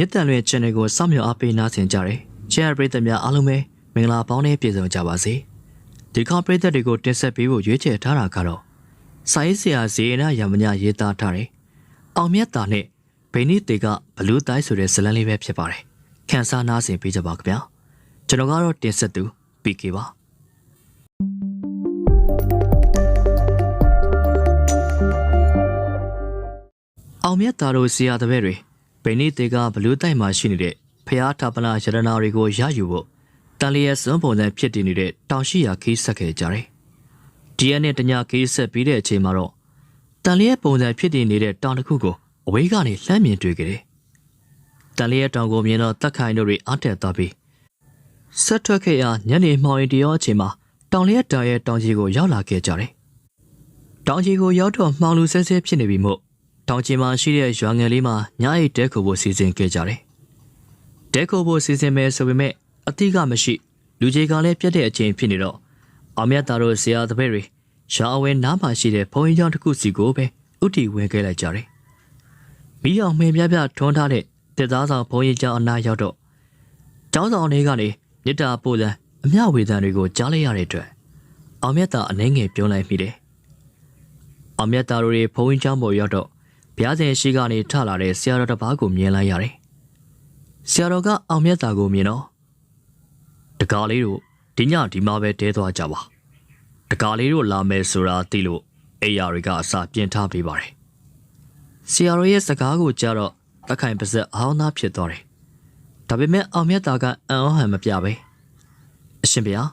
မြစ်တန်လွင် channel ကိုစောင့်မျှော်အားပေးနားဆင်ကြတယ်။ share ပရိသတ်များအားလုံးပဲမင်္ဂလာပေါင်းနဲ့ပြည့်စုံကြပါစေ။ဒီခေါပရိသတ်တွေကိုတင်ဆက်ပေးဖို့ရွေးချယ်ထားတာကတော့စာရေးဆရာဇေယနာရမညာရေးသားထားတယ်။အောင်မြတ်တာနဲ့ဘိနိတေကဘလူးတိုင်းဆိုတဲ့ဇာတ်လမ်းလေးပဲဖြစ်ပါတယ်။ခန်းစားနားဆင်ပေးကြပါခင်ဗျာ။ကျွန်တော်ကတော့တင်ဆက်သူ PK ပါ။အောင်မြတ်သားတို့ဆရာတပည့်တွေ ဗိနိတေကဘလူးတိုက်မှာရှိနေတဲ့ဖျားထာပနာရတနာတွေကိုရယူဖို့တန်လျက်စွန်းပုံစံဖြစ်တည်နေတဲ့တောင်ရှိရာခီးဆက်ခဲ့ကြတယ်။ဒီရက်နဲ့တညခီးဆက်ပြီးတဲ့အချိန်မှာတော့တန်လျက်ပုံစံဖြစ်တည်နေတဲ့တောင်တစ်ခုကိုအဝေးကနေလှမ်းမြင်တွေ့ခဲ့တယ်။တန်လျက်တောင်ကိုမြင်တော့တက်ခိုင်တို့တွေအားတက်သွားပြီးဆက်ထွက်ခဲ့ရညနေမှောင်ရီတရောအချိန်မှာတောင်လျက်တောင်ရဲ့တောင်ကြီးကိုရောက်လာခဲ့ကြတယ်။တောင်ကြီးကိုရောက်တော့မှောင်လူဆဲဆဲဖြစ်နေပြီမို့ တောင်ချင်မှာရှိတဲ့ရွာငယ်လေးမှာညအိတ်တဲခိုဖို့စီစဉ်ခဲ့ကြတယ်။တဲခိုဖို့စီစဉ်မယ်ဆိုပေမဲ့အတိကမရှိလူကြီးကလည်းပြတ်တဲ့အချိန်ဖြစ်နေတော့အောင်မြတ်သားတို့ဇရာတပည့်တွေရှားအဝဲနားမှာရှိတဲ့ဘုံကြီးကျောင်းတစ်ခုစီကိုပဲဥတီဝင်ခဲ့လိုက်ကြတယ်။မိအောင်မှင်ပြပြထွန်းထားတဲ့တက်သားဆောင်ဘုံကြီးကျောင်းအနားရောက်တော့ကျောင်းဆောင်တွေကနေမြစ်တာပို့လန်အမျှဝေဒန်တွေကိုကြားလိုက်ရတဲ့အတွက်အောင်မြတ်သားအနှဲငယ်ပြောလိုက်မိတယ်။အောင်မြတ်သားတို့တွေဘုံကြီးကျောင်းပေါ်ရောက်တော့ ဘုရားရှင်ရှိကနေထလာတဲ့ဆရာတော်တစ်ပါးကိုမြင်လိုက်ရတယ်။ဆရာတော်ကအောင်မြတ်တာကိုမြင်တော့တကားလေးတို့ဒီညဒီမှာပဲတဲသွားကြပါ။တကားလေးတို့လာမယ်ဆိုတာသိလို့အိယာတွေကအစာပြင်ထားပေးပါတယ်။ဆရာတော်ရဲ့စကားကိုကြားတော့တက်ခိုင်ပါဇက်အောင်းသားဖြစ်သွားတယ်။ဒါပေမဲ့အောင်မြတ်တာကအံ့ဩဟန်မပြပဲ။အရှင်ဘုရား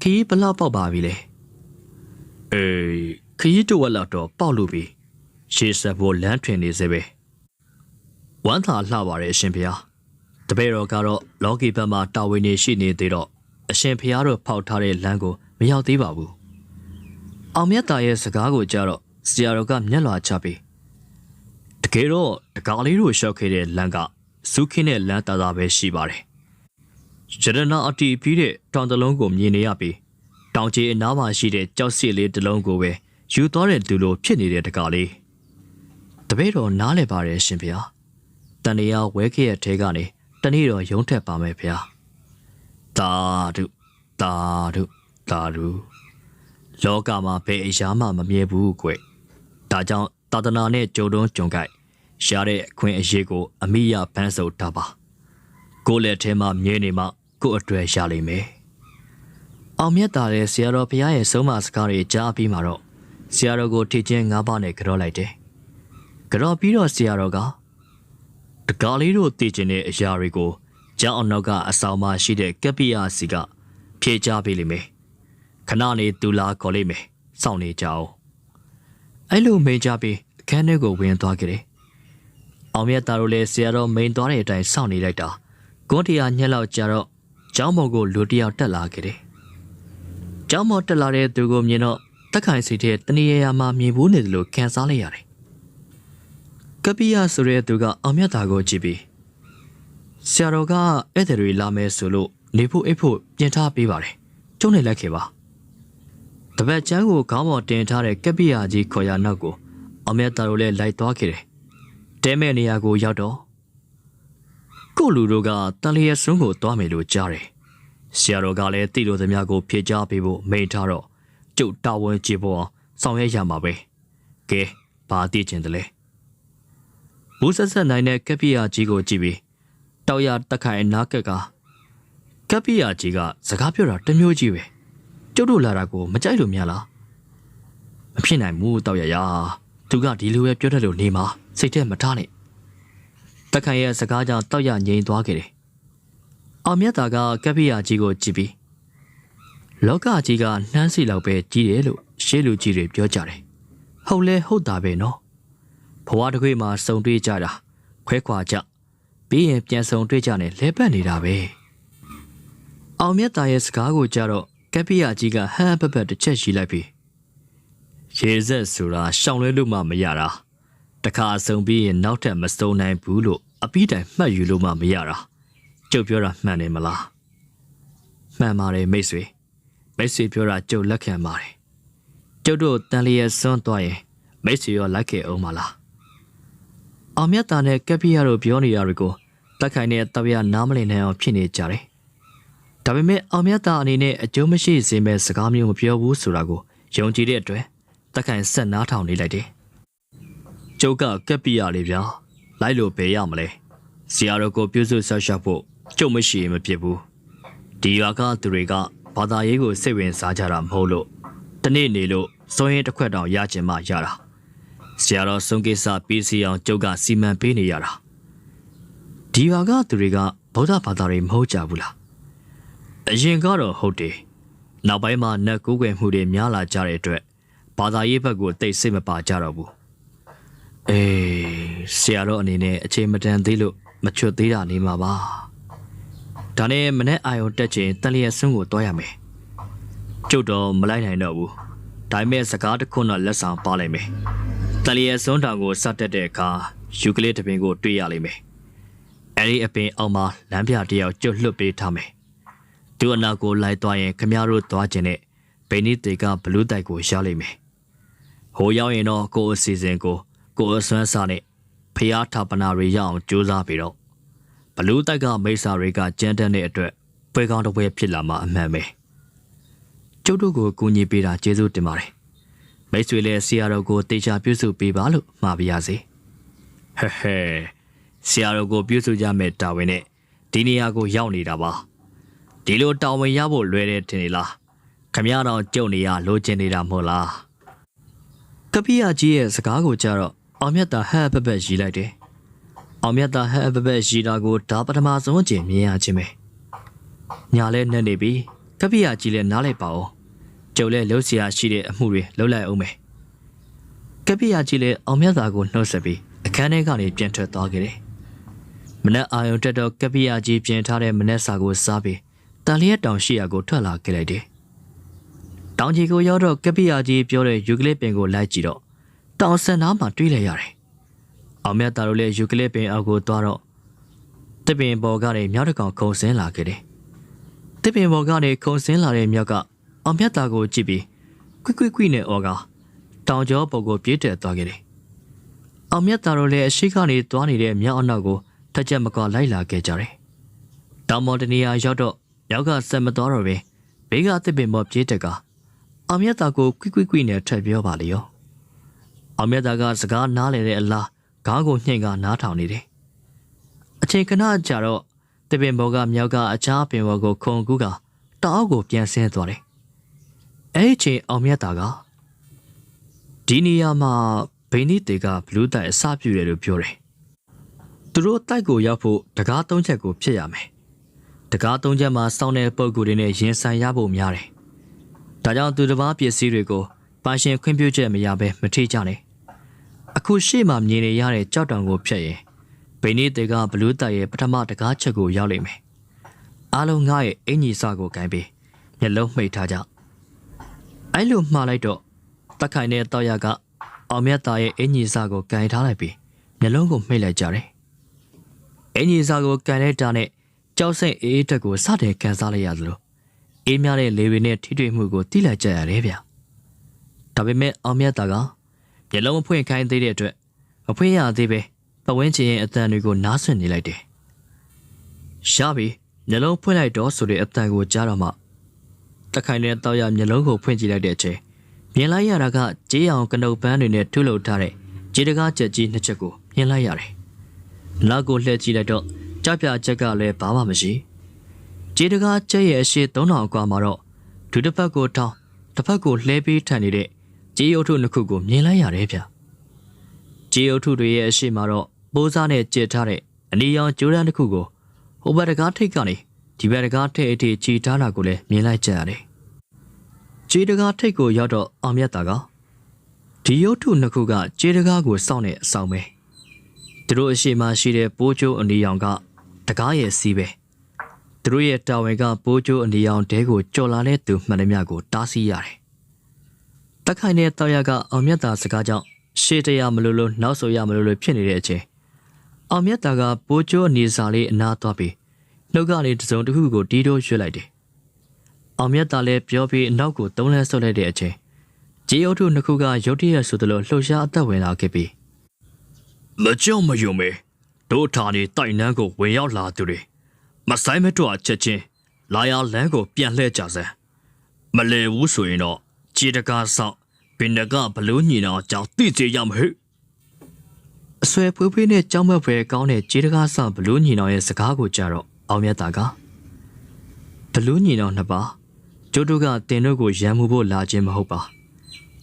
ခီးဘလောက်ပေါက်ပါပြီလဲ။အေးခီးတော့ဝက်လောက်တော့ပေါက်လို့ပြီ။ ရှေ့ဆက်ဖို့လမ်းထွင်နေစေပဲဝမ်းသာလှပါတယ်အရှင်ဖျားတပည့်တော်ကတော့လောကီဘက်မှာတာဝန်နေရှိနေသေးတော့အရှင်ဖျားတို့ဖောက်ထားတဲ့လမ်းကိုမရောက်သေးပါဘူးအောင်မြတ်တာရဲ့စကားကိုကြားတော့ဆရာတော်ကမျက်လွှာချပြီးတကယ်တော့တကားလေးတို့ရှောက်ခဲ့တဲ့လမ်းကစုခင်းတဲ့လမ်းတာတာပဲရှိပါတယ်ရတနာအတီးပြီးတဲ့တောင်တလုံးကိုမြင်နေရပြီးတောင်ကြီးအနားမှာရှိတဲ့ကြောက်စစ်လေးတစ်လုံးကိုပဲယူသွားတဲ့သူလိုဖြစ်နေတဲ့တကားလေး တပည့်တော်နားလဲပါတယ်ရှင်ဗျာတန်တရားဝဲခဲ့ရဲ့ထဲကနေတနေ့တော့ရုံးထက်ပါမယ်ဗျာတာဓုတာဓုတာဓုလောကမှာဘယ်အရာမှမမြဲဘူးကွဒါကြောင့်သာသနာနဲ့ကြုံတုံးကြုံကြိုက်ရှားတဲ့အခွင့်အရေးကိုအမိရဖန်းစုပ်တာပါကိုယ့်လက်ထဲမှာမြဲနေမှကိုယ့်အတွေ့ရလိမ့်မယ်အောင်မြတ်တာတဲ့ဆရာတော်ဘုရားရဲ့ဆုံးမစကားတွေကြားပြီးမှတော့ဆရာတော်ကိုထိချင်းငါးပါးနဲ့ကြောလိုက်တယ် ကြော်ပြီးတော့ဆရာတော်ကတကားလေးတို့တည်ကျင်တဲ့အရာတွေကိုကျောင်းအနောက်ကအဆောင်မရှိတဲ့ကပ္ပိယစီကဖြေချပေးလိမ့်မယ်ခဏနေတူလာခေါ်လိမ့်မယ်စောင့်နေကြအောင်အဲ့လိုမိန်ကြပြီးအခန်းထဲကိုဝင်သွားကြတယ်အောင်မြတ်သားတို့လည်းဆရာတော်မိန်သွားတဲ့အတိုင်းစောင့်နေလိုက်တာဂွန်တရာညက်လောက်ကြာတော့ကျောင်းပေါ်ကိုလူတစ်ယောက်တက်လာခဲ့တယ်ကျောင်းပေါ်တက်လာတဲ့သူကိုမြင်တော့တက်ခိုင်စီတဲ့တဏှေရာမှာမြင်ဘူးနေတယ်လို့ခံစားလိုက်ရတယ် ကပ္ပိယဆိုတဲ့သူကအောင်မြတ်တာကိုကြည့်ပြီးဆရာတော်ကဧည့်သည်တွေလာမယ်ဆိုလို့နေဖို့အိပ်ဖို့ပြင်ထားပေးပါတယ်ကျုံးနေလိုက်ခဲ့ပါတပတ်ချမ်းကိုခေါင်းပေါ်တင်ထားတဲ့ကပ္ပိယကြီးခေါ်ရနောက်ကိုအောင်မြတ်တာတို့လည်းလိုက်သွားခဲ့တယ်တဲမဲ့နေရာကိုရောက်တော့ကို့လူတို့ကတန်လျက်စွန်းကိုသွားမယ်လို့ကြားတယ်ဆရာတော်ကလည်းတိလိုသမျှကိုဖြေချပေးဖို့မိန်ထားတော့ကျုပ်တာဝန်ကျေဖို့အောင်ဆောင်ရွက်ရမှာပဲကဲဘာသိချင်တယ်လဲ ဘူးဆက်ဆက်နိုင်တဲ့ကပ္ပိယကြီးကိုကြည့်ပြီးတောက်ရတက်ခိုင်နားကက်ကကပ္ပိယကြီးကစကားပြောတာတစ်မျိုးကြီးပဲကျုပ်တို့လာတာကိုမကြိုက်လို့များလားမဖြစ်နိုင်ဘူးတောက်ရရသူကဒီလိုပဲပြောတတ်လို့နေမှာစိတ်ထဲမထားနဲ့တက်ခိုင်ရဲ့စကားကြောင့်တောက်ရငြိမ်သွားခဲ့တယ်အောင်မြတ်တာကကပ္ပိယကြီးကိုကြည့်ပြီးလောကကြီးကနှမ်းစီလောက်ပဲကြီးတယ်လို့ရှေးလူကြီးတွေပြောကြတယ်ဟုတ်လဲဟုတ်တာပဲနော် ဘဝတစ်ခွေမှာစုံတွေ့ကြတာခွဲခွာကြပြီးရင်ပြန်စုံတွေ့ကြနဲ့လဲပတ်နေတာပဲအောင်မြတ်သားရဲ့စကားကိုကြားတော့ကပ္ပိယကြီးကဟမ်ပက်ပက်တစ်ချက်ရှိလိုက်ပြီးရေဆက်ဆိုတာရှောင်လဲလို့မှမရတာတခါစုံပြီးရင်နောက်ထပ်မစုံနိုင်ဘူးလို့အပီးတိုင်မှတ်ယူလို့မှမရတာကျုပ်ပြောတာမှန်တယ်မလားမှန်ပါတယ်မိတ်ဆွေမိတ်ဆွေပြောတာကျုပ်လက်ခံပါတယ်ကျုပ်တို့တန်လျက်စွန်းသွားရင်မိတ်ဆွေရောလိုက်ခဲ့အောင်မလား အောင်မြတ်တာနဲ့ကက်ပီယာတို့ပြောနေရတွေကိုတက်ခိုင်နဲ့တပ်ရနားမလည်နိုင်အောင်ဖြစ်နေကြတယ်။ဒါပေမဲ့အောင်မြတ်သားအနေနဲ့အကျိုးမရှိစေမဲ့စကားမျိုးမပြောဘူးဆိုတာကိုယုံကြည်တဲ့အတွက်တက်ခိုင်ဆက်နားထောင်နေလိုက်တယ်။ကျုပ်ကကက်ပြရလေဗျာ။လိုက်လို့ဘယ်ရမလဲ။ဆရာတော်ကိုပြုစုဆက်ရှောက်ဖို့ကျုပ်မရှိရင်မဖြစ်ဘူး။ဒီရွာကသူတွေကဘာသာရေးကိုစိတ်ဝင်စားကြတာမဟုတ်လို့တနေ့နေလို့စွန်ရင်တစ်ခွက်တောင်ရချင်မှရတာ။ ဆရာတော်ဆုံးကိစ္စပြီးစီအောင်ကျုပ်ကစီမံပေးနေရတာ။ဒီရွာကသူတွေကဗုဒ္ဓဘာသာတွေမဟုတ်ကြဘူးလား။အရင်ကတော့ဟုတ်တယ်။နောက်ပိုင်းမှာနတ်ကိုးကွယ်မှုတွေများလာကြတဲ့အတွက်ဘာသာရေးဘက်ကိုတိတ်စိတ်မပါကြတော့ဘူး။အေးဆရာတော်အနေနဲ့အချိန်မတန်သေးလို့မချွတ်သေးတာနေမှာပါ။ဒါနဲ့မနေ့အာယုံတက်ချင်းတန်လျက်ဆွန်းကိုတွားရမယ်။ကျုပ်တော့မလိုက်နိုင်တော့ဘူး။ဒါပေမဲ့စကားတစ်ခုတော့လက်ဆောင်ပါလိုက်မယ်။ တန်လျက်ဆွန်းတောင်ကိုစတက်တဲ့အခါယူကလစ်တပင်ကိုတွေ့ရလိမ့်မယ်။အဲဒီအပင်အောက်မှာလမ်းပြတစ်ယောက်ကျွတ်လွတ်ပေးထားမယ်။သူ့အနာကိုလိုက်သွားရင်ခမရတို့သွားခြင်းနဲ့ဘိနီတေကဘလူးတိုက်ကိုရလိမ့်မယ်။ဟိုရောက်ရင်တော့ကိုယ်အစီအစဉ်ကိုကိုယ်အစွမ်းစားနဲ့ဖျားထာပနာတွေရအောင်ကြိုးစားပြီးတော့ဘလူးတိုက်ကမိစ္ဆာတွေကကြမ်းတမ်းတဲ့အတွက်ပွဲကောင်းတစ်ပွဲဖြစ်လာမှာအမှန်ပဲ။ကျုပ်တို့ကိုကူညီပေးတာကျေးဇူးတင်ပါတယ်။ မိတ်ဆွေလည်းဆရာတော်ကိုတေချာပြုစုပေးပါလို့မှာပါရစေ။ဟဲဟဲဆရာတော်ကိုပြုစုကြမဲ့တာဝန်နဲ့ဒီနေရာကိုရောက်နေတာပါ။ဒီလိုတာဝန်ရဖို့လွယ်တယ်ထင်နေလား။ခမရတော်ကြုံနေရလိုချင်နေတာမဟုတ်လား။ကပိယကြီးရဲ့စကားကိုကြတော့အောင်မြတ်တာဟဲ့ပပက်ရီလိုက်တယ်။အောင်မြတ်တာဟဲ့ပပက်ရီတာကိုဒါပထမဆုံးအကြိမ်မြင်ရခြင်းပဲ။ညာလဲနဲ့နေပြီ။ကပိယကြီးလည်းနားလိုက်ပါဦး။ ကျုပ်လည်းလှုပ်ရှားရှိတဲ့အမှုတွေလှုပ်လိုက်အောင်မယ်။ကပိယကြီးလည်းအောင်မြတ်တာကိုနှုတ်ဆက်ပြီးအခန်းထဲကနေပြန်ထွက်သွားခဲ့တယ်။မနက်အာယုံတက်တော့ကပိယကြီးပြင်ထားတဲ့မနက်စာကိုစားပြီးတန်လျက်တောင်ရှိရာကိုထွက်လာခဲ့လိုက်တယ်။တောင်ကြီးကိုရောက်တော့ကပိယကြီးပြောတဲ့ယူကလစ်ပင်ကိုလိုက်ကြည့်တော့တောင်ဆန်နားမှာတွေးလိုက်ရတယ်။အောင်မြတ်သားတို့လည်းယူကလစ်ပင်အောက်ကိုသွားတော့တစ်ပင်ပေါ်ကနေမြောက်တစ်ကောင်ခုံဆင်းလာခဲ့တယ်။တစ်ပင်ပေါ်ကနေခုံဆင်းလာတဲ့မြောက်က အောင်မြတ်သားကိုကြည့်ပြီးကွိကွိကွိနဲ့အော်ကတောင်ကျောပေါ်ကိုပြေးတက်သွားခဲ့တယ်။အောင်မြတ်သားတို့လည်းအရှိကနေသွားနေတဲ့မြောက်အနောက်ကိုထက်ချက်မကွာလိုက်လာခဲ့ကြတယ်။တောင်မော်တနေရာရောက်တော့မြောက်ကဆက်မသွားတော့ပဲဘေးကတစ်ပင်ပေါ်ပြေးတက်ကအောင်မြတ်သားကိုကွိကွိကွိနဲ့ထပ်ပြောပါလေရော။အောင်မြတ်သားကစကားနားလေတဲ့အလားခေါင်းကိုညှိကနားထောင်နေတယ်။အချိန်ခဏကြာတော့တပင်ဘောကမြောက်ကအခြားပင်ဘောကိုခုံကူးကတောက်ကိုပြန်ဆင်းသွားတယ်။ အဲ့ဒီအချိန်အောင်မြတ်သားကဒီနေရာမှာဘိနီတေကဘလူးတိုင်အစပြုတယ်လို့ပြောတယ်။သူတို့တိုက်ကိုရောက်ဖို့တကားသုံးချက်ကိုဖြစ်ရမယ်။တကားသုံးချက်မှာစောင်းတဲ့ပုံကူတွေနဲ့ရင်ဆိုင်ရဖို့များတယ်။ဒါကြောင့်သူတစ်ပါးပစ္စည်းတွေကိုပါရှင်ခွင့်ပြုချက်မရဘဲမထိကြနဲ့။အခုရှေ့မှာမြင်နေရတဲ့ကြောက်တောင်ကိုဖျက်ရင်ဘိနီတေကဘလူးတိုင်ရဲ့ပထမတကားချက်ကိုရောက်လိမ့်မယ်။အားလုံးငါ့ရဲ့အင်ကြီးစကိုကင်ပြီးမျက်လုံးမှိတ်ထားကြ။ အဲ့လိုမှားလိုက်တော့တက်ခိုင်တဲ့တောက်ရကအောင်မြတ်သားရဲ့အင်ကြီးစကိုကင်ထားလိုက်ပြီးမျက်လုံးကိုမှိတ်လိုက်ကြတယ်။အင်ကြီးစကိုကင်လိုက်တာနဲ့ကြောက်စိတ်အေးအေးတက်ကိုစတဲ့ကန်စားလိုက်ရသလိုအေးမြတဲ့လေတွေနဲ့ထိတွေ့မှုကိုတိလိုက်ကြရတယ်ဗျ။ဒါပေမဲ့အောင်မြတ်သားကမျက်လုံးမဖွင့်ခိုင်းသေးတဲ့အတွက်မဖွင့်ရသေးပဲပဝင်းချင်ရဲ့အတန်တွေကိုနားဆွနေလိုက်တယ်။ရှားပြီမျက်လုံးဖွင့်လိုက်တော့ဆိုတဲ့အတန်ကိုကြားတော့မှ တက်ခိုင်တဲ့တောက်ရမျက်လုံးကိုဖွင့်ကြည့်လိုက်တဲ့အချိန်မြင်လိုက်ရတာကကြေးအောင်ကနုတ်ပန်းတွေနဲ့ထုလုပ်ထားတဲ့ခြေတကားချက်ကြီးနှစ်ချက်ကိုမြင်လိုက်ရတယ်။နောက်ကိုလှည့်ကြည့်လိုက်တော့ကြောက်ပြချက်ကလည်းဘာမှမရှိ။ခြေတကားချက်ရဲ့အရှိ3000အကွာမှာတော့ဒုတစ်ဖက်ကိုထောင်းတစ်ဖက်ကိုလှဲပြီးထန်နေတဲ့ကြေးရုပ်ထုနှစ်ခုကိုမြင်လိုက်ရတယ်ဗျ။ကြေးရုပ်ထုတွေရဲ့အရှိမှာတော့ပိုးစားနဲ့ကြစ်ထားတဲ့အနီရောင်ကြိုးရမ်းတစ်ခုကိုဟိုဘက်တကားထိပ်ကနေ ဒီဘက်တကားထိပ်အထိချီထားတာကိုလည်းမြင်လိုက်ကြရတယ်။ကြေးတကားထိပ်ကိုရောက်တော့အောင်မြတ်တာကဒီရုပ်ထုနှစ်ခုကကြေးတကားကိုစောင့်နေအဆောင်ပဲ။သူတို့အရှိမရှိတဲ့ပိုးကျိုးအနီရောင်ကတကားရဲ့စီးပဲ။သူတို့ရဲ့တာဝန်ကပိုးကျိုးအနီရောင်တဲကိုကြော်လာတဲ့သူမှန်သမျှကိုတားဆီးရတယ်။တက်ခိုင်တဲ့တောက်ရကအောင်မြတ်တာစကားကြောင့်ရှေ့တရားမလို့လို့နောက်ဆိုရမလို့လို့ဖြစ်နေတဲ့အချိန်အောင်မြတ်တာကပိုးကျိုးအနေစာလေးအနာသွားပြီး နှုတ်ကနေတစုံတစ်ခုကိုတီးတိုးရွှေ့လိုက်တယ်။အောင်မြတ်တာလည်းပြောပြီးအနောက်ကိုသုံးလဲဆုပ်လိုက်တဲ့အချိန်ဂျေယုတ်ထုနှစ်ခုကရုတ်တရက်ဆိုသလိုလှုပ်ရှားအသက်ဝင်လာခဲ့ပြီးမကြောက်မယုံပဲတို့ဌာနေတိုက်နှန်းကိုဝင်ရောက်လာသူတွေမဆိုင်မတော့ချက်ချင်းလာရလန်းကိုပြန်လှည့်ကြစမ်းမလဲဘူးဆိုရင်တော့ခြေတကားဆောက်ပင်တကဘလို့ညီနောင်ကြောင့်သိကြရမဟဲ့အဆွဲဖွေးဖွေးနဲ့ကြောင်းမက်ဖွယ်ကောင်းတဲ့ခြေတကားဆောက်ဘလို့ညီနောင်ရဲ့စကားကိုကြတော့ အောင်မြတ်တာကဘလို့ညီနောင်နှစ်ပါးကျုပ်တို့ကတင်တို့ကိုရမ်းမှုဖို့လာခြင်းမဟုတ်ပါ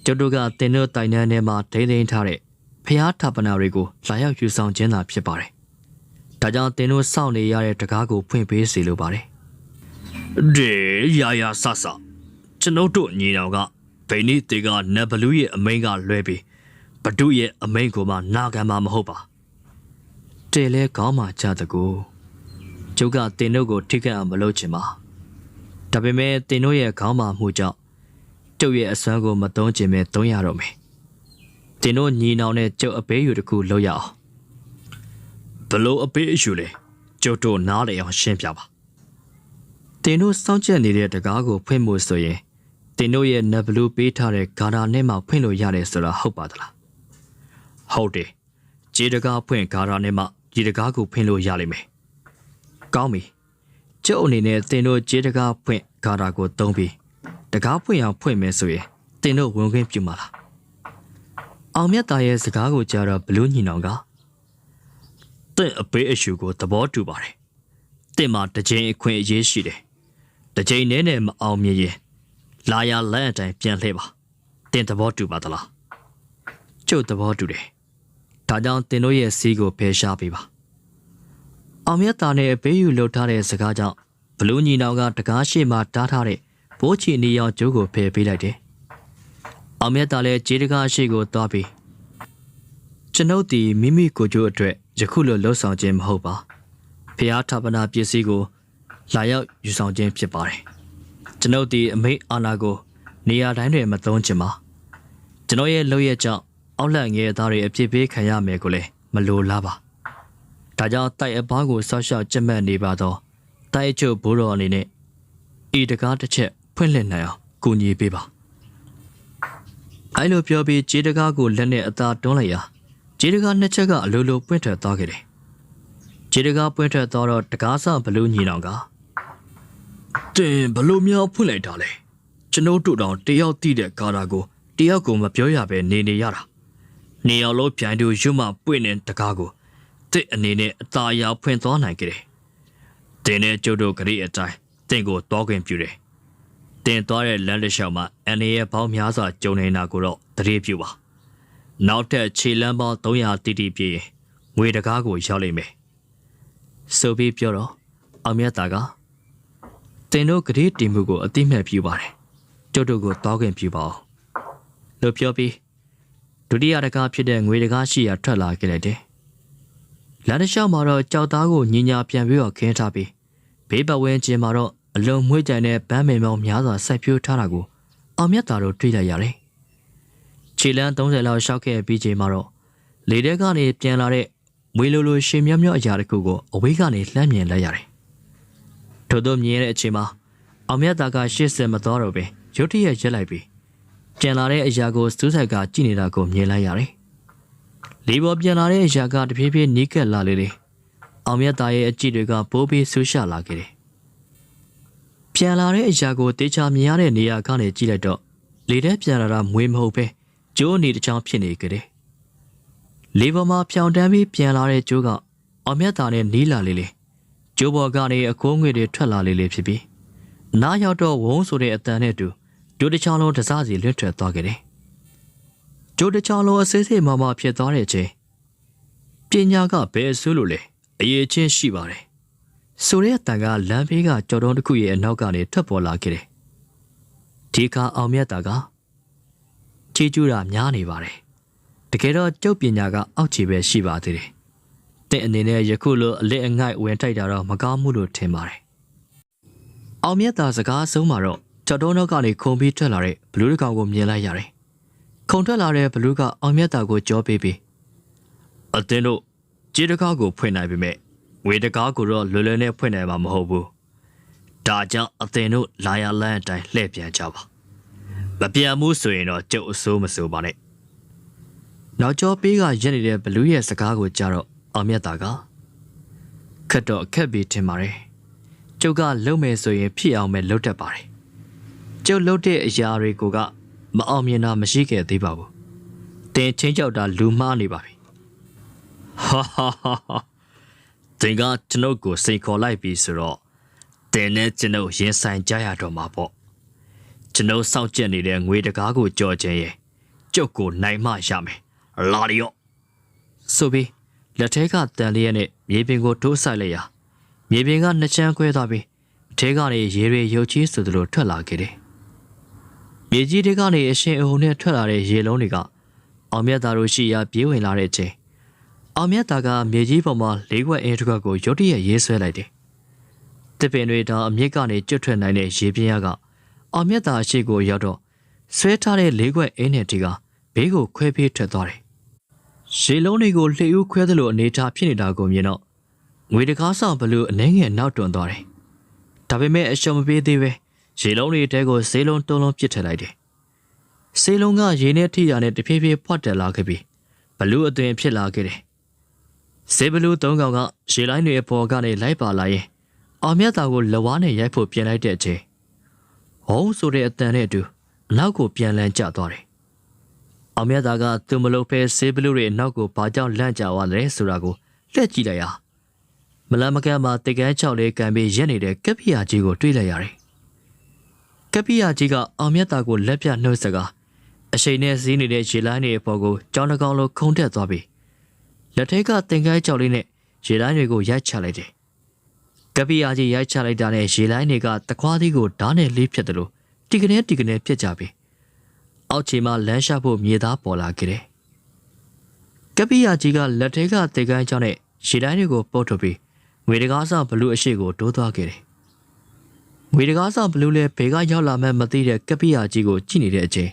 ကျုပ်တို့ကတင်တို့တိုင်တန်းထဲမှာဒိမ့်သိမ်းထားတဲ့ဖျားထာပနာတွေကိုလာရောက်ယူဆောင်ခြင်းသာဖြစ်ပါတယ်ဒါကြောင့်တင်တို့စောင့်နေရတဲ့တကားကိုဖွင့်ပေးစီလိုပါတယ်ဒီရာရာဆဆကျွန်ုပ်တို့ညီတော်ကဗိနိတေကနဘလူးရဲ့အမိန်ကလွဲပြီးဘဒုရဲ့အမိန်ကိုမှနာခံမှာမဟုတ်ပါတဲလဲကောင်းမှကြတကူ ကျုပ်ကတင်တို့ကိုထိခိုက်အောင်မလုပ်ချင်ပါဒါပေမဲ့တင်တို့ရဲ့ခေါင်းမာမှုကြောင့်ကျုပ်ရဲ့အစွမ်းကိုမသုံးချင်ပဲသုံးရတော့မယ်တင်တို့ညီနောင်နဲ့ကျုပ်အပေးယူတစ်ခုလုပ်ရအောင်ဘလို့အပေးယူလဲကျုပ်တို့နားလေအောင်ရှင်းပြပါတင်တို့စောင့်ကြက်နေတဲ့တကားကိုဖွင့်ဖို့ဆိုရင်တင်တို့ရဲ့နဘလူးပေးထားတဲ့ဂါရာနဲ့မှဖွင့်လို့ရတယ်ဆိုတာဟုတ်ပါသလားဟုတ်တယ်ခြေတကားဖွင့်ဂါရာနဲ့မှဒီတကားကိုဖွင့်လို့ရလိမ့်မယ် ကောင်းပြီကျုပ်အနေနဲ့တင်တို့ခြေတကားဖွင့်ဂါရာကိုသုံးပြီးတကားဖွင့်အောင်ဖွင့်မယ်ဆိုရင်တင်တို့ဝင်ခွင့်ပြုမှာလားအောင်မြတ်သားရဲ့စကားကိုကြားတော့ဘလူးညီနောင်ကတင့်အပေးအယူကိုသဘောတူပါတယ်တင့်မှာတစ်ချိန်အခွင့်အရေးရှိတယ်တစ်ချိန်နဲ့နဲ့မအောင်မြင်ရင်လာရလန့်အတိုင်းပြန်လှည့်ပါတင်သဘောတူပါသလားကျုပ်သဘောတူတယ်ဒါကြောင့်တင်တို့ရဲ့စီးကိုဖယ်ရှားပေးပါ အောင်မြတ်သားနဲ့အပေးယူလှုပ်ထားတဲ့စကားကြောင့်ဘလူးညီနောင်ကတကားရှိမှတားထားတဲ့ဘိုးချီနီရောင်ကျိုးကိုဖယ်ပေးလိုက်တယ်အောင်မြတ်သားလည်းခြေတကားရှိကိုသွားပြီးကျွန်ုပ်ဒီမိမိကိုယ်ကျိုးအတွက်ယခုလိုလှုပ်ဆောင်ခြင်းမဟုတ်ပါဖျားထပနာပစ္စည်းကိုလာရောက်ယူဆောင်ခြင်းဖြစ်ပါတယ်ကျွန်ုပ်ဒီအမိတ်အာနာကို နေရာတိုင်းတွင်မသုံးချင်ပါကျွန်တော်ရဲ့လုပ်ရကြောင့်အောက်လက်ငယ်သားတွေအဖြစ်ပေးခံရမယ်ကိုလည်းမလိုလားပါ ဒါကြောင့်တိုက်အပားကိုဆောက်ရှောက်ကြက်မှတ်နေပါတော့တိုက်အချုပ်ဘိုးတော်အနေနဲ့ဤတကားတစ်ချက်ဖွင့်လှစ်နိုင်အောင်ကူညီပေးပါအဲလိုပြောပြီးခြေတကားကိုလက်နဲ့အသာတွန်းလိုက်ရာခြေတကားနှစ်ချက်ကအလိုလိုပွင့်ထွက်သွားခဲ့တယ်ခြေတကားပွင့်ထွက်သွားတော့တကားဆဘလူးညီနောင်ကတင်ဘလို့များဖွင့်လိုက်တာလဲကျွန်ုပ်တို့တောင်တယောက်တိတဲ့ကာတာကိုတယောက်ကိုမပြောရပဲနေနေရတာနေအောင်လို့ပြိုင်တူရွတ်မှပွင့်နေတကားကို တစ်အနေနဲ့အသာအရာဖွင့်သွားနိုင်ကြတယ်တင်တဲ့ကျုပ်တို့ဂရိအတိုင်းတင့်ကိုတောခွင့်ပြုတယ်တင်သွားတဲ့လမ်းတစ်လျှောက်မှာအန်ရဲ့ပေါင်းများစွာကျုံနေတာကိုတော့တရေပြုပါနောက်ထပ်ခြေလမ်းပေါင်း300တိတိပြည့်ရင်ငွေတကားကိုရောက်လိမ့်မယ်ဆိုပြီးပြောတော့အောင်မြတ်တာကတင်တို့ဂရိတင်မှုကိုအတိမတ်ပြုပါတယ်ကျုပ်တို့ကိုတောခွင့်ပြုပါအောင်လို့ပြောပြီးဒုတိယတကားဖြစ်တဲ့ငွေတကားရှိရာထွက်လာခဲ့လိုက်တယ် လမ်းတစ်လျှောက်မှာတော့ကြောက်သားကိုညင်ညာပြန်ပြီးတော့ခင်းထားပြီးဘေးပတ်ဝန်းကျင်မှာတော့အလုံးမွှေးကြံတဲ့ဗန်းမင်မောင်များစွာစိုက်ပျိုးထားတာကိုအောင်မြတ်တာတို့တွေ့လိုက်ရတယ်။ခြေလန်း30လောက်ရှောက်ခဲ့ပြီးချိန်မှာတော့လေထဲကနေပြန်လာတဲ့မွေလိုလိုရှင်မြော့မြော့အရာတစ်ခုကိုအဝေးကနေလှမ်းမြင်လိုက်ရတယ်။ထို့သောမြင်ရတဲ့အချိန်မှာအောင်မြတ်တာကရှေ့ဆက်မသွားတော့ပဲရုတ်တရက်ရက်လိုက်ပြီးပြန်လာတဲ့အရာကိုစူးစိုက်ကကြည့်နေတာကိုမြင်လိုက်ရတယ်။ လေပေါ်ပြန်လာတဲ့အရာကတဖြည်းဖြည်းနီးကပ်လာလေလေအောင်မြတ်သားရဲ့အကြည့်တွေကပိုးပြီးဆူရှလာခဲ့တယ်။ပြန်လာတဲ့အရာကိုတေချာမြင်ရတဲ့နေရာကနေကြည့်လိုက်တော့လေထဲပြန်လာတာမွေးမဟုတ်ပဲကျိုးနေတစ်ချောင်းဖြစ်နေကြတယ်။လေပေါ်မှာဖြောင်တန်းပြီးပြန်လာတဲ့ကျိုးကအောင်မြတ်သားနဲ့နီးလာလေလေကျိုးပေါ်ကနေအကိုးငွေတွေထွက်လာလေလေဖြစ်ပြီးနားရောက်တော့ဝုန်းဆိုတဲ့အတန်နဲ့တူကျိုးတစ်ချောင်းလုံးတစားစီလွတ်ထွက်သွားခဲ့တယ်။ ကျိုးတစ်ချောင်းလုံးအသေးစိတ်မှမှဖြစ်သွားတဲ့အချိန်ပညာကဘယ်အဆိုးလို့လဲအရေးချင်းရှိပါတယ်ဆိုတဲ့အတန်ကလမ်းဘေးကကြော်တုံးတစ်ခုရဲ့အနောက်ကနေထွက်ပေါ်လာခဲ့တယ်ဒီခါအောင်မြတ်တာကချီကျူးတာများနေပါတယ်တကယ်တော့ကျုပ်ပညာကအောက်ခြေပဲရှိပါသေးတယ်တဲ့အနေနဲ့ယခုလိုအလက်အငိုက်ဝင်တိုက်တာတော့မကောင်းမှုလို့ထင်ပါတယ်အောင်မြတ်တာစကားဆုံးမှာတော့ကြော်တုံးနောက်ကနေခုံပြီးထွက်လာတဲ့ဘလူးတစ်ကောင်ကိုမြင်လိုက်ရတယ် ခုံထွက်လာတဲ့ဘလူးကအောင်မြတ်တာကိုကြောပေးပြီးအတင်းတို့ကြေးတကားကိုဖွင့်နိုင်ပေမဲ့ဝေတကားကိုတော့လွယ်လွယ်နဲ့ဖွင့်နိုင်မှာမဟုတ်ဘူးဒါကြောင့်အသင်တို့လာရလန်းအတိုင်းလှည့်ပြန်ကြပါမပြန်မှုဆိုရင်တော့ကျုပ်အစိုးမစိုးပါနဲ့နောက်ကျော်ပေးကရက်နေတဲ့ဘလူးရဲ့စကားကိုကြားတော့အောင်မြတ်တာကခက်တော့ခက်ပြီထင်ပါတယ်ကျုပ်ကလုံမယ်ဆိုရင်ဖြစ်အောင်ပဲလုပ်တတ်ပါတယ်ကျုပ်လုပ်တဲ့အရာတွေကိုက မအောင်မြင်တာမရှိခဲ့သေးပါဘူးတင်ချင်းကြောက်တာလူမှားနေပါပြီဟာဟာဟာဟာတင်ကကျွန်ုပ်ကိုစိန်ခေါ်လိုက်ပြီဆိုတော့တင်နဲ့ကျွန်ုပ်ရင်ဆိုင်ကြရတော့မှာပေါ့ကျွန်ုပ်စောင့်ကြည့်နေတဲ့ငွေတကားကိုကြော်ခြင်းရဲ့ကျုပ်ကိုနိုင်မှရမယ်လာရီယောဆိုပြီးလက်ထဲကတန်လျက်နဲ့မြေပြင်ကိုတိုးဆိုင်လိုက်ရာမြေပြင်ကနှစ်ချမ်းခွဲသွားပြီးအထဲကနေရေတွေရုပ်ချီးဆိုသလိုထွက်လာခဲ့တယ် မြေကြီးတွေကနေအရှင်အဟုန်နဲ့ထွက်လာတဲ့ရေလုံးတွေကအောင်မြတ်သားတို့ရှိရာပြေးဝင်လာတဲ့အချိန်အောင်မြတ်သားကမြေကြီးပေါ်မှာလေးခွက်အင်းတစ်ခွက်ကိုရုတ်တရက်ရေးဆွဲလိုက်တယ်။တစ်ပင်တွေတောင်အမြစ်ကနေကျွတ်ထွက်နိုင်တဲ့ရေပြင်းရကအောင်မြတ်သားအရှိကိုရောက်တော့ဆွဲထားတဲ့လေးခွက်အင်းနဲ့တီကဘေးကိုခွဲပြေးထွက်သွားတယ်။ရေလုံးတွေကိုလှေဦးခွဲသလိုအနေထားဖြစ်နေတာကိုမြင်တော့ငွေတကားဆောင်ဘလို့အနှဲငယ်နောက်တွန်သွားတယ်။ဒါပေမဲ့အရှုံမပေးသေးပဲ ရေလုံးတွေတဲကိုဈေးလုံးတုံးလုံးပစ်ထည့်လိုက်တယ်။ဈေးလုံးကရေနဲ့ထိရနဲ့တဖြည်းဖြည်းဖွက်တက်လာခဲ့ပြီးဘလူးအသွင်ဖြစ်လာခဲ့တယ်။ဈေးဘလူးသုံးကောင်ကရေလိုင်းတွေအပေါ်ကနေလိုက်ပါလာရင်အောင်မြတ်တာကိုလဝါးနဲ့ရိုက်ဖို့ပြင်လိုက်တဲ့အချိန်ဟောဆိုတဲ့အတန်နဲ့အတူအနောက်ကိုပြန်လန်းကျသွားတယ်။အောင်မြတ်တာကသူမလို့ဖဲဈေးဘလူးတွေအနောက်ကိုဘာကြောင့်လန့်ကျသွားလဲဆိုတာကိုလက်ကြည့်လိုက်ရမလန်မကန်းမှာတကန်းချောက်လေးကန်ပြီးရက်နေတဲ့ကက်ပီယာကြီးကိုတွေးလိုက်ရတယ်။ ကက်ပီယာကြီးကအောင်မြတ်တာကိုလက်ပြနှုတ်ဆက်ကအရှိန်နဲ့စီးနေတဲ့ရေလိုင်းတွေအပေါ်ကိုကြောင်းတကောင်လိုခုန်တက်သွားပြီးလက်ထဲကတင်ကန်းချောက်လေးနဲ့ရေလိုင်းတွေကိုရိုက်ချလိုက်တယ်။ကက်ပီယာကြီးရိုက်ချလိုက်တာနဲ့ရေလိုင်းတွေကတခွားသီးကိုဓာတ်နဲ့လေးဖြတ်တယ်လို့တီကနေတီကနေပြက်ကြပြီးအောက်ခြေမှာလမ်းလျှောက်ဖို့မြေသားပေါ်လာခဲ့တယ်။ကက်ပီယာကြီးကလက်ထဲကတင်ကန်းချောက်နဲ့ရေလိုင်းတွေကိုပုတ်ထုတ်ပြီးငွေတကားဆောင်ဘလူးအရှိကိုတိုးသွားခဲ့တယ်။ ငွေတကားဆောင်ဘလူးလည်းဘေကရောက်လာမှမသိတဲ့ကပီယာကြီးကိုကြည့်နေတဲ့အချိန်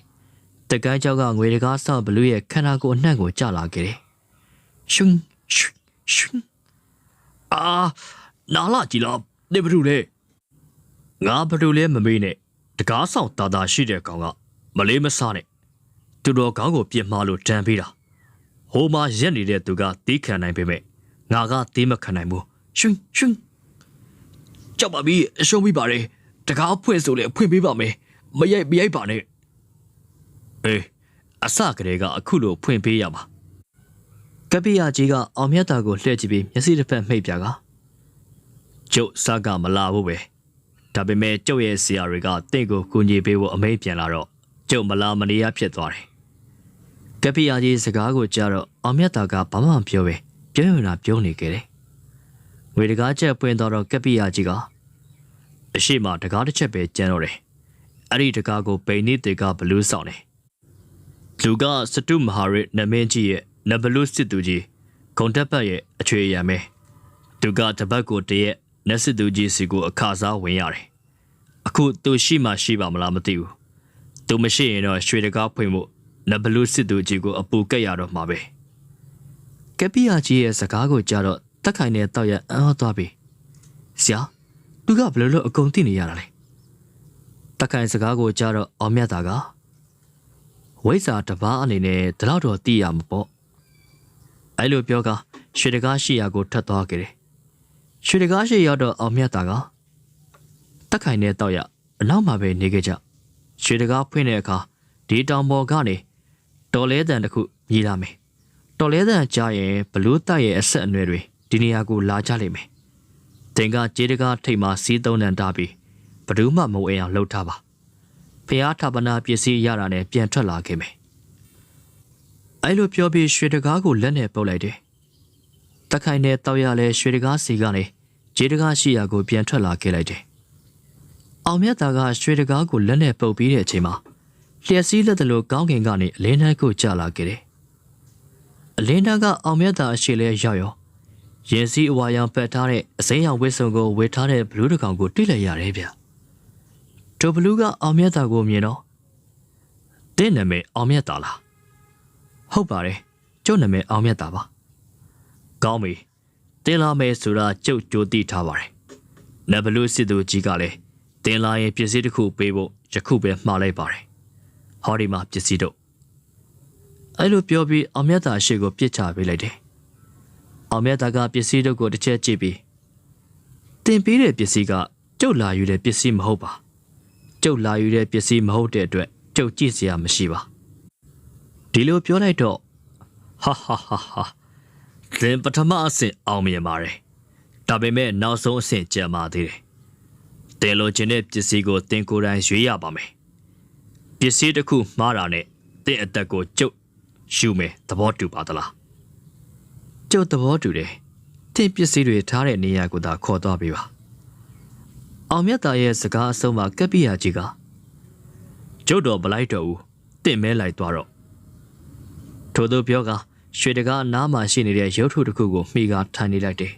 တကန်းကျောက်ကငွေတကားဆောင်ဘလူးရဲ့ခန္ဓာကိုယ်အနှံ့ကိုကျလာခဲ့တယ်။ရှုံရှုံရှုံအာနာလာကြည်လားနေဘလူးလေငါဘလူးလဲမမေးနဲ့တကားဆောင်တာတာရှိတဲ့ကောင်ကမလေးမစားနဲ့သူတော်ကောင်းကိုပြစ်မှားလို့တန်ပေးတာဟိုမှာရက်နေတဲ့သူကတီးခံနိုင်ပေမဲ့ငါကတီးမခံနိုင်ဘူးရှင်ရှင် ကြောက်ပါပြီအရှုံးပြီးပါတယ်တကားဖွင့်ဆိုလေဖွင့်ပေးပါမယ်မရိုက်မရိုက်ပါနဲ့အေးအစကလေးကအခုလိုဖွင့်ပေးရမှာကပိယာကြီးကအောင်မြတ်တာကိုလှည့်ကြည့်ပြီးမျက်စိတစ်ဖက်မှိတ်ပြကကျုပ်စကမလာဘူးပဲဒါပေမဲ့ကျုပ်ရဲ့ဆရာတွေကတင့်ကိုကူညီပေးဖို့အမိန့်ပြန်လာတော့ကျုပ်မလာမနေရဖြစ်သွားတယ်ကပိယာကြီးစကားကိုကြားတော့အောင်မြတ်တာကဘာမှမပြောပဲပြောရုံသာပြောနေခဲ့တယ် ငွေတကားချက်ပွင့်တော့ကပီယာကြီးကအရှိမတကားတစ်ချက်ပဲကျန်တော့တယ်အဲ့ဒီတကားကိုပိန်နေတေကဘလူးဆောင်တယ်လူကစတုမဟာရစ်နမင်းကြီးရဲ့နဘလူးစစ်သူကြီးဂုံတက်ပတ်ရဲ့အချွေရံပဲသူကတပတ်ကိုတရက်နက်စစ်သူကြီးစီကိုအခါစားဝင်ရတယ်အခုသူရှိမှရှိပါမလားမသိဘူးသူမရှိရင်တော့ရွှေတကားဖွင့်ဖို့နဘလူးစစ်သူကြီးကိုအပူကက်ရတော့မှာပဲကပီယာကြီးရဲ့စကားကိုကြားတော့ တက်ခိုင်နဲ့တောက်ရအံ့ဩသွားပြီဆရာသူကဘယ်လိုလုပ်အကုန်သိနေရတာလဲတက်ခိုင်စကားကိုကြားတော့အောင်မြတ်တာကဝိဇ္ဇာတပားအနေနဲ့ဒီလောက်တော့သိရမှာပေါ့အဲ့လိုပြောကရွှေတကားရှိရာကိုထပ်သွားခဲ့တယ်ရွှေတကားရှိရောက်တော့အောင်မြတ်တာကတက်ခိုင်နဲ့တောက်ရအနောက်မှာပဲနေခဲ့ကြရွှေတကားဖွင့်တဲ့အခါဒီတောင်ပေါ်ကနေတော်လဲတန်တစ်ခုမြည်လာမယ်တော်လဲတန်ကြားရင်ဘလူးတိုက်ရဲ့အဆက်အနွယ်တွေ ဒီနေရာကိုလာကြလိမ့်မယ်။တင်ကကြေးတကားထိတ်မှစီးသုံးတန်တာပြီးဘယ်သူမှမဝင်အောင်လှုပ်ထားပါ။ဖះထပနာပစ္စည်းရတာနဲ့ပြန်ထွက်လာခဲ့မယ်။အဲလိုပြောပြီးရွှေတကားကိုလက်နဲ့ပုတ်လိုက်တယ်။တခိုင်နဲ့တောက်ရလဲရွှေတကားစီကနေကြေးတကားရှိရာကိုပြန်ထွက်လာခဲ့လိုက်တယ်။အောင်မြတ်သားကရွှေတကားကိုလက်နဲ့ပုတ်ပြီးတဲ့အချိန်မှာလျှက်စည်းလက်တလို့ကောင်းကင်ကနေအလင်းနှန်းကိုကျလာခဲ့တယ်။အလင်းနှန်းကအောင်မြတ်သားအရှိလဲရောက်ရော ရင်စည်းအဝါရောင်ပတ်ထားတဲ့အစိမ်းရောင်ဝတ်စုံကိုဝတ်ထားတဲ့ဘလူးတစ်ကောင်ကိုတွေ့လိုက်ရတယ်ဗျ။ထိုဘလူးကအောင်မြတ်တာကိုမြင်တော့“တင်းနာမည်အောင်မြတ်တာလား။ဟုတ်ပါတယ်။ကျုပ်နာမည်အောင်မြတ်တာပါ။ကောင်းပြီ။တင်းလာမယ်ဆိုတာကျုပ်ကြိုသိထားပါတယ်။နဘလူးစစ်သူကြီးကလည်းတင်းလာရင်ပစ္စည်းတစ်ခုပေးဖို့ယခုပဲမှားလိုက်ပါတယ်။ဟောဒီမှာပစ္စည်းတို့အဲ့လိုပြောပြီးအောင်မြတ်တာရှေ့ကိုပြစ်ချပေးလိုက်တယ် အောင်မြတ်သားကပစ္စည်းတို့ကိုတစ်ချက်ကြည့်ပြီးတင်ပေးတဲ့ပစ္စည်းကကျုပ်လာယူတဲ့ပစ္စည်းမဟုတ်ပါကျုပ်လာယူတဲ့ပစ္စည်းမဟုတ်တဲ့အတွက်ကျုပ်ကြည့်စရာမရှိပါဒီလိုပြောလိုက်တော့ဟာဟာဟာဟာသင်ပထမအဆင့်အောင်မြင်ပါတယ်ဒါပေမဲ့နောက်ဆုံးအဆင့်ကျန်ပါသေးတယ်တင်လိုချင်တဲ့ပစ္စည်းကိုတင်ကိုယ်တိုင်ရွေးရပါမယ်ပစ္စည်းတစ်ခုမှားတာနဲ့တင့်အသက်ကိုကျုပ်ယူမယ်သဘောတူပါသလား ကျုပ်သဘောတူတယ်တင့်ပစ္စည်းတွေထားတဲ့နေရာကိုသာခေါ်သွားပေးပါအောင်မြတ်သားရဲ့စကားအဆုံးမှာကပ်ပိယာကြီးကကျုပ်တော်မလိုက်တော့ဘူးတင့်မဲလိုက်သွားတော့ထို့သူပြောကရွှေတကားနားမှာရှိနေတဲ့ရုပ်ထုတစ်ခုကိုမှီကာထိုင်နေလိုက်တယ်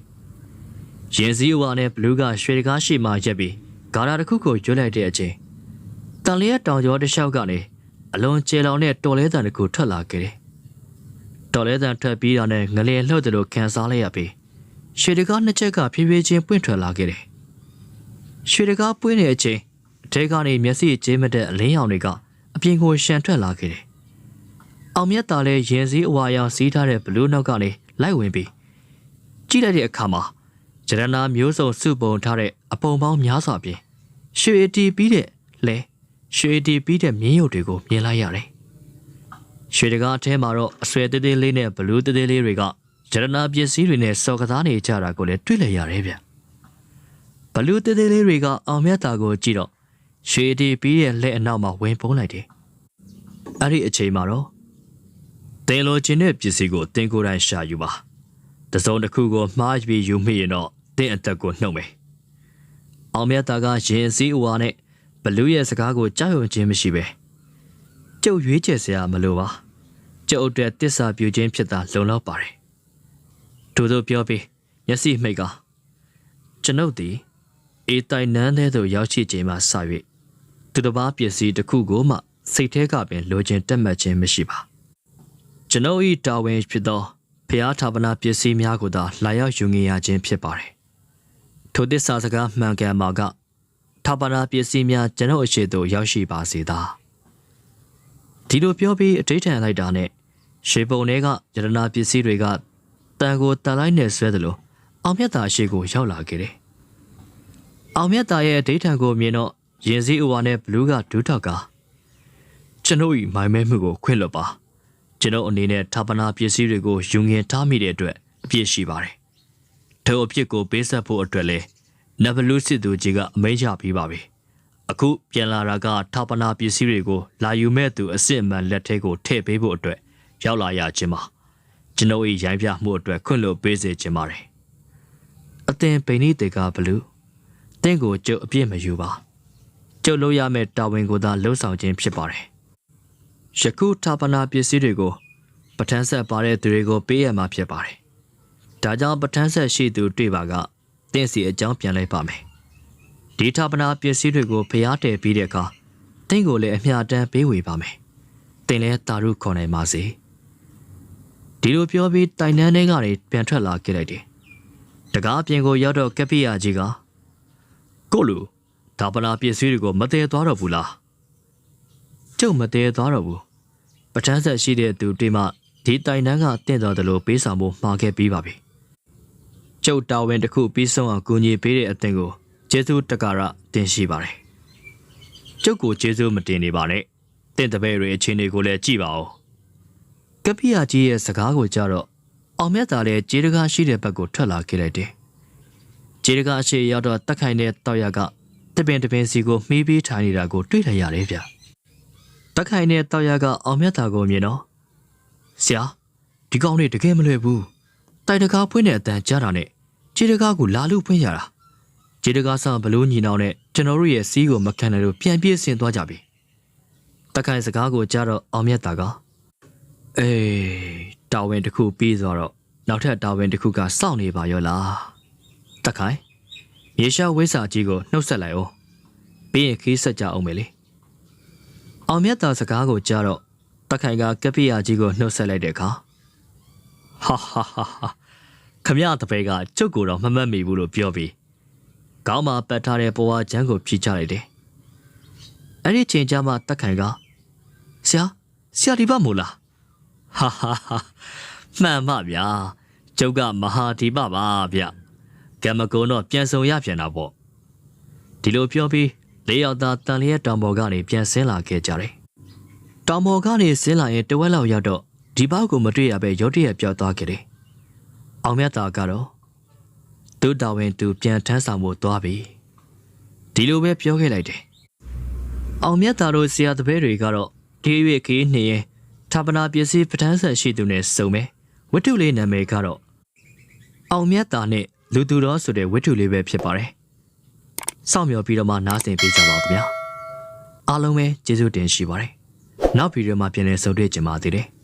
ရင်စည်းဝါနဲ့ဘလူးကရွှေတကားရှိမှရက်ပြီးဂါရာတစ်ခုကိုရွတ်လိုက်တဲ့အချိန်တန်လျက်တောင်ကျော်တစ်လျှောက်ကနေအလွန်ကျဲလောင်တဲ့တော်လဲတန်တစ်ခုထွက်လာခဲ့တယ်။ တော်လဲတန်ထွက်ပြီးတာနဲ့ငလျင်လှုပ်တယ်လို့ခံစားလိုက်ရပြီးရွှေတကားနှစ်ချက်ကဖြည်းဖြည်းချင်းပွင့်ထွက်လာခဲ့တယ်။ရွှေတကားပွင့်တဲ့အချိန်အထဲကနေမျက်စိကျင်းမတဲ့အလင်းရောင်တွေကအပြင်ကိုရှန်ထွက်လာခဲ့တယ်။အောင်မြတ်သားလည်းရင်စည်းအဝါရောင်စီးထားတဲ့ဘလူးနောက်ကနေလိုက်ဝင်ပြီးကြည့်လိုက်တဲ့အခါမှာဂျရနာမျိုးစုံစုပုံထားတဲ့အပုံပေါင်းများစွာပြင်ရွှေတီပြီးတဲ့လဲရွှေတီပြီးတဲ့မြင်းရုပ်တွေကိုမြင်လိုက်ရတယ်။ ရွှေတကားအထဲမှာတော့အဆွဲသေးသေးလေးနဲ့ဘလူးသေးသေးလေးတွေကဂျရနာပစ္စည်းတွေနဲ့စော်ကစားနေကြတာကိုလည်းတွေ့လိုက်ရတယ်ဗျ။ဘလူးသေးသေးလေးတွေကအောင်မြတ်တာကိုကြည့်တော့ရွှေတီပြီးတဲ့လက်အနောက်မှာဝင်ပုန်းလိုက်တယ်။အဲ့ဒီအချိန်မှာတော့တင်လိုချင်တဲ့ပစ္စည်းကိုတင်ကိုယ်တိုင်ရှာယူပါ။တစုံတစ်ခုကိုမှားပြီးယူမိရင်တော့တင်အသက်ကိုနှုတ်မယ်။အောင်မြတ်တာကရင်စည်းအဝါနဲ့ဘလူးရဲ့စကားကိုကြောက်ရွံ့ခြင်းမရှိပဲကျုပ်ရွေးချယ်စရာမလိုပါ ကျုပ်အတွက်တစ္ဆာပြုခြင်းဖြစ်တာလုံလောက်ပါတယ်ထို့သောပြောပြီးမျက်စိမှိတ်ကကျွန်ုပ်သည်အေတိုင်နန်းထဲသို့ရောက်ရှိခြင်းမှစ၍သူတစ်ပါးပစ္စည်းတစ်ခုကိုမှစိတ်ထဲကပင်လိုချင်တက်မှတ်ခြင်းမရှိပါကျွန်ုပ်၏တာဝန်ဖြစ်သောဖျားထာပနာပစ္စည်းများကိုသာလာရောက်ယူငင်ရခြင်းဖြစ်ပါတယ်ထိုသစ္စာစကားမှန်ကန်မှာကထာပနာပစ္စည်းများကျွန်ုပ်အရှိသို့ရောက်ရှိပါစေသာဒီလိုပြောပြီးအဋိဌံလိုက်တာနဲ့ ရှေပုံတွေကယတနာပစ္စည်းတွေကတန်ကိုတန်လိုက်နဲ့ဆွဲသလိုအောင်မြတ်တာအရှိကိုရောက်လာခဲ့တယ်အောင်မြတ်တာရဲ့အဋိဌံကိုမြင်တော့ရင်စည်းဥဝါနဲ့ဘလူးကဒူးထောက်ကကျွန်ုပ်၏မိုင်မဲမှုကိုခွင့်လွတ်ပါကျွန်ုပ်အနေနဲ့ထာပနာပစ္စည်းတွေကိုယူငင်ထားမိတဲ့အတွက်အပြစ်ရှိပါတယ်ထိုအဖြစ်ကိုပေးဆက်ဖို့အတွက်လည်းနဗလူစစ်သူကြီးကအမိန့်ချပြီးပါပြီအခုပြန်လာတာကထာပနာပစ္စည်းတွေကိုလာယူမဲ့သူအစ်စ်အမှန်လက်ထဲကိုထည့်ပေးဖို့အတွက် ရောက်လာရခြင်းပါကျွန်ုပ်၏ရိုင်းပြမှုအတွက်ခွင့်လွှတ်ပေးစေခြင်းပါတယ်အသင်ဗိနိတေကဘလူးတင့်ကိုကျုပ်အပြစ်မယူပါကျုပ်လို့ရမယ့်တာဝန်ကိုသာလှုပ်ဆောင်ခြင်းဖြစ်ပါတယ်ယခုထာပနာပစ္စည်းတွေကိုပဋ္ဌာန်းဆက်ပါတဲ့သူတွေကိုပေးရမှာဖြစ်ပါတယ်ဒါကြောင့်ပဋ္ဌာန်းဆက်ရှိသူတွေ့ပါကတင့်စီအကြောင်းပြန်လိုက်ပါမယ်ဒီထာပနာပစ္စည်းတွေကိုဖျားတယ်ပြီးတဲ့အခါတင့်ကိုလည်းအမျှတမ်းပေးဝေပါမယ်တင်လဲတာရုခေါ်နိုင်ပါစေ ဒီလိုပြောပြီးတိုင်နန်းထဲကနေပြန်ထွက်လာခဲ့လိုက်တယ်တကားပြင်ကိုရောက်တော့ကပ္ပိယကြီးကကိုလူဒါပနာပစ္စည်းတွေကိုမသေးသွားတော့ဘူးလားကျုပ်မသေးသွားတော့ဘူးပဋ္ဌာန်းဆက်ရှိတဲ့သူတိမဒီတိုင်နန်းကတင့်တော်တယ်လို့ပေးဆောင်ဖို့မှာခဲ့ပြီးပါပြီကျုပ်တာဝန်တစ်ခုပြီးဆုံးအောင်ကူညီပေးတဲ့အသင်ကိုကျေးဇူးတက္ကရာတင်ရှိပါတယ်ကျုပ်ကိုကျေးဇူးမတင်နေပါနဲ့တင့်တပည့်တွေအခြေအနေကိုလည်းကြည့်ပါဦး ကပ္ပိယကြီးရဲ့စကားကိုကြားတော့အောင်မြတ်သာလည်းကျေးတကားရှိတဲ့ဘက်ကိုထွက်လာခဲ့လိုက်တယ်ကျေးတကားအရှိရောက်တော့တက်ခိုင်တဲ့တောက်ရကတပင်တပင်စီကိုမှီးပြီးထိုင်နေတာကိုတွေ့လိုက်ရတယ်ဗျတက်ခိုင်တဲ့တောက်ရကအောင်မြတ်သာကိုမြင်တော့ဆရာဒီကောင်လေးတကယ်မလွယ်ဘူးတိုက်တကားဖွင့်တဲ့အတန်ကြားတာနဲ့ခြေတကားကိုလာလူဖွင့်ရတာခြေတကားဆောင်ဘလို့ညီနောင်နဲ့ကျွန်တော်တို့ရဲ့စီးကိုမခံတယ်လို့ပြန်ပြေးဆင်သွားကြပြီတခိုင်စကားကိုကြားတော့အောင်မြတ်တာက အေးတာဝန်တစ်ခုပြီးသွားတော့နောက်ထပ်တာဝန်တစ်ခုကစောင့်နေပါရောလားတခိုင်ရေရှားဝိစာကြီးကိုနှုတ်ဆက်လိုက်အောင်ပြီးရင်ခီးဆက်ကြအောင်မယ်လေအောင်မြတ်တာစကားကိုကြားတော့တခိုင်ကကပိယာကြီးကိုနှုတ်ဆက်လိုက်တဲ့အခါဟာဟာဟာဟာခမရတပည့်ကကျုပ်ကိုတော့မမှတ်မိဘူးလို့ပြောပြီးခေါင်းမှာပတ်ထားတဲ့ပေါ်ဝါချမ်းကိုဖြီးချလိုက်တယ်အဲ့ဒီချိန်ကျမှတက်ခိုင်ကဆရာဆရာဒီဘမို့လား ဟာဟာဟာမှန်ပါဗျာကျုပ်ကမဟာဒီပပါဗျကကံမကုန်းတော့ပြန်ဆောင်ရပြန်တာပေါ့ဒီလိုပြောပြီးလေးယောက်သားတန်လျက်တောင်ပေါ်ကနေပြန်ဆင်းလာခဲ့ကြတယ်တောင်ပေါ်ကနေဆင်းလာရင်တဝက်လောက်ရောက်တော့ဒီဘောက်ကိုမတွေ့ရပဲရုတ်တရက်ပြောက်သွားခဲ့တယ်အောင်မြတ်တာကတော့သူ့တော်ဝင်သူပြန်ထမ်းဆောင်ဖို့သွားပြီဒီလိုပဲပြောခဲ့လိုက်တယ်အောင်မြတ်တာတို့ဆရာတပည့်တွေကတော့ဒီရွေခီးနေရင် ဌာပနာပစ္စည်းပဋ္ဌာန်းဆက်ရှိသူနဲ့စုံမယ်ဝတ္ထုလေးနာမည်ကတော့အောင်မြတ်တာနဲ့လူသူတော်ဆိုတဲ့ဝတ္ထုလေးပဲဖြစ်ပါတယ်။စောင့်မျှော်ပြီးတော့မှနားဆင်ပေးကြပါဦးခင်ဗျာ။အားလုံးပဲကျေးဇူးတင်ရှိပါတယ်။နောက်ဗီဒီယိုမှာပြန်လည်ဆုံတွေ့ကြပါသေးတယ်။